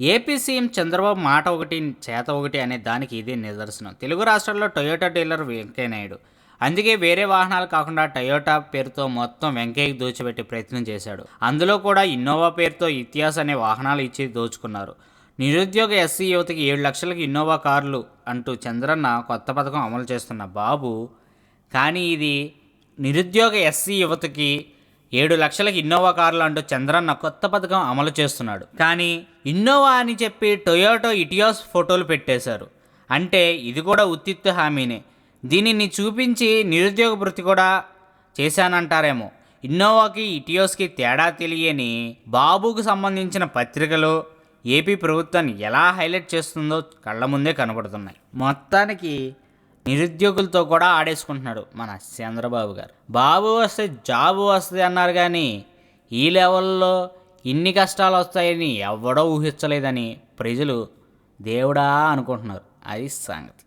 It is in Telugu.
ఏపీ సీఎం చంద్రబాబు మాట ఒకటి చేత ఒకటి అనే దానికి ఇదే నిదర్శనం. తెలుగు రాష్ట్రాల్లో టొయోటా డీలర్ వెంకయ్యనాయుడు. అందుకే వేరే వాహనాలు కాకుండా టయోటా పేరుతో మొత్తం వెంకయ్యకి దోచిపెట్టే ప్రయత్నం చేశాడు. అందులో కూడా ఇన్నోవా పేరుతో ఇతిహాస్ అనే వాహనాలు ఇచ్చి దోచుకున్నారు. నిరుద్యోగ ఎస్సీ యువతకి ఏడు లక్షలకు ఇన్నోవా కార్లు అంటూ చంద్రన్న కొత్త పథకం అమలు చేస్తున్న బాబు కానీ ఇది నిరుద్యోగ ఎస్సీ యువతకి ఏడు లక్షలకు ఇన్నోవా కార్లు అంటూ చంద్రన్న కొత్త పథకం అమలు చేస్తున్నాడు. కానీ ఇన్నోవా అని చెప్పి టొయోటో ఇటియోస్ ఫోటోలు పెట్టేశారు. అంటే ఇది కూడా ఉత్తిత్తు హామీనే. దీనిని చూపించి నిరుద్యోగ వృత్తి కూడా చేశానంటారేమో. ఇన్నోవాకి ఇటియోస్కి తేడా తెలియని బాబుకు సంబంధించిన పత్రికలు ఏపీ ప్రభుత్వాన్ని ఎలా హైలైట్ చేస్తుందో కళ్ళ ముందే కనబడుతున్నాయి. మొత్తానికి నిరుద్యోగులతో కూడా ఆడేసుకుంటున్నాడు మన చంద్రబాబు గారు. బాబు వస్తే జాబు వస్తుంది అన్నారు కానీ ఈ లెవెల్లో ఇన్ని కష్టాలు వస్తాయని ఎవడో ఊహించలేదని ప్రజలు దేవుడా అనుకుంటున్నారు. అది సంగతి.